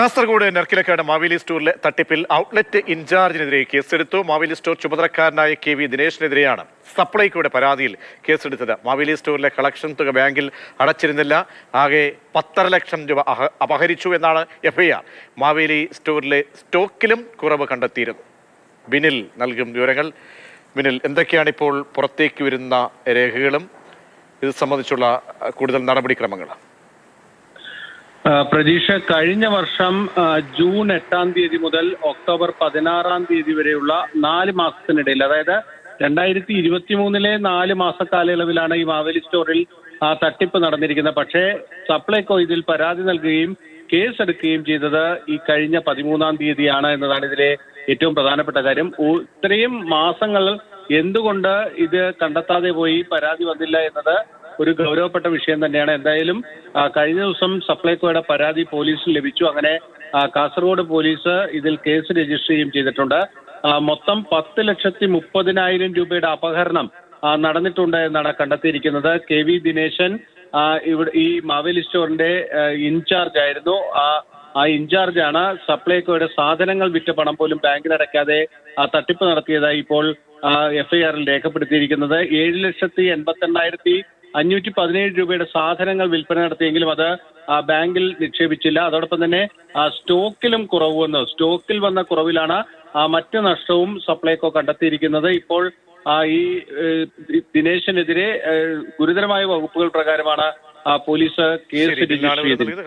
കാസർഗോഡ് നർക്കിലക്കാട് മാവേലി സ്റ്റോറിലെ തട്ടിപ്പിൽ ഔട്ട്ലെറ്റ് ഇൻചാർജിനെതിരെ കേസെടുത്തു. മാവേലി സ്റ്റോർ ചുമതലക്കാരനായ കെ വി ദിനേശിനെതിരെയാണ് സപ്ലൈകോയുടെ പരാതിയിൽ കേസെടുത്തത്. മാവേലി സ്റ്റോറിലെ കളക്ഷൻ തുക ബാങ്കിൽ അടച്ചിരുന്നില്ല. ആകെ പത്തര ലക്ഷം രൂപ അപഹരിച്ചു എന്നാണ് എഫ്ഐആർ. മാവേലി സ്റ്റോറിലെ സ്റ്റോക്കിലും കുറവ് കണ്ടെത്തിയിരുന്നു. ബിനിൽ നൽകും വിവരങ്ങൾ. ബിനിൽ എന്തൊക്കെയാണ് ഇപ്പോൾ പുറത്തേക്ക് വരുന്ന രേഖകളും? ഇത് സംബന്ധിച്ചുള്ള കൂടുതൽ നടപടിക്രമങ്ങൾ. ആ, പ്രതീക്ഷ കഴിഞ്ഞ വർഷം ജൂൺ എട്ടാം തീയതി മുതൽ ഒക്ടോബർ പതിനാറാം തീയതി വരെയുള്ള നാല് മാസത്തിനിടയിൽ അതായത് രണ്ടായിരത്തി ഇരുപത്തി മൂന്നിലെ നാല് മാസ കാലയളവിലാണ് ഈ മാവേലി സ്റ്റോറിൽ ആ തട്ടിപ്പ് നടന്നിരിക്കുന്നത്. പക്ഷേ സപ്ലൈകോ ഇതിൽ പരാതി നൽകുകയും കേസെടുക്കുകയും ചെയ്തത് ഈ കഴിഞ്ഞ പതിമൂന്നാം തീയതിയാണ് എന്നതാണ് ഇതിലെ ഏറ്റവും പ്രധാനപ്പെട്ട കാര്യം. ഇത്രയും മാസങ്ങൾ എന്തുകൊണ്ട് ഇത് കണ്ടെത്താതെ പോയി പരാതി വന്നില്ല എന്നത് ഒരു ഗൗരവപ്പെട്ട വിഷയം തന്നെയാണ്. എന്തായാലും കഴിഞ്ഞ ദിവസം സപ്ലൈകോയുടെ പരാതി പോലീസിന് ലഭിച്ചു. അങ്ങനെ കാസർഗോഡ് പോലീസ് ഇതിൽ കേസ് രജിസ്റ്റർ ചെയ്യുകയും ചെയ്തിട്ടുണ്ട്. മൊത്തം പത്ത് ലക്ഷത്തി മുപ്പതിനായിരം രൂപയുടെ അപഹരണം നടന്നിട്ടുണ്ട് എന്നാണ് കണ്ടെത്തിയിരിക്കുന്നത്. കെ വി ദിനേശൻ ഇവിടെ ഈ മാവേലി സ്റ്റോറിന്റെ ഇൻചാർജ് ആയിരുന്നു. ആ ഇൻചാർജ് ഇൻചാർജാണ് സപ്ലൈകോയുടെ സാധനങ്ങൾ വിറ്റ പണം പോലും ബാങ്കിൽ അടയ്ക്കാതെ തട്ടിപ്പ് നടത്തിയതായി ഇപ്പോൾ എഫ്ഐആറിൽ രേഖപ്പെടുത്തിയിരിക്കുന്നത്. ഏഴ് ലക്ഷത്തി എൺപത്തി അഞ്ഞൂറ്റി പതിനേഴ് രൂപയുടെ സാധനങ്ങൾ വിൽപ്പന നടത്തിയെങ്കിലും അത് ആ ബാങ്കിൽ നിക്ഷേപിച്ചില്ല. അതോടൊപ്പം തന്നെ ആ സ്റ്റോക്കിലും കുറവ് വന്നു. സ്റ്റോക്കിൽ വന്ന കുറവിലാണ് ആ മറ്റ് നഷ്ടവും സപ്ലൈക്കോ കണ്ടെത്തിയിരിക്കുന്നത്. ഇപ്പോൾ ആ ഈ ദിനേശിനെതിരെ ഗുരുതരമായ വകുപ്പുകൾ പ്രകാരമാണ് ആ പോലീസ് കേസ് രജിസ്റ്റർ ചെയ്തിരിക്കുന്നത്.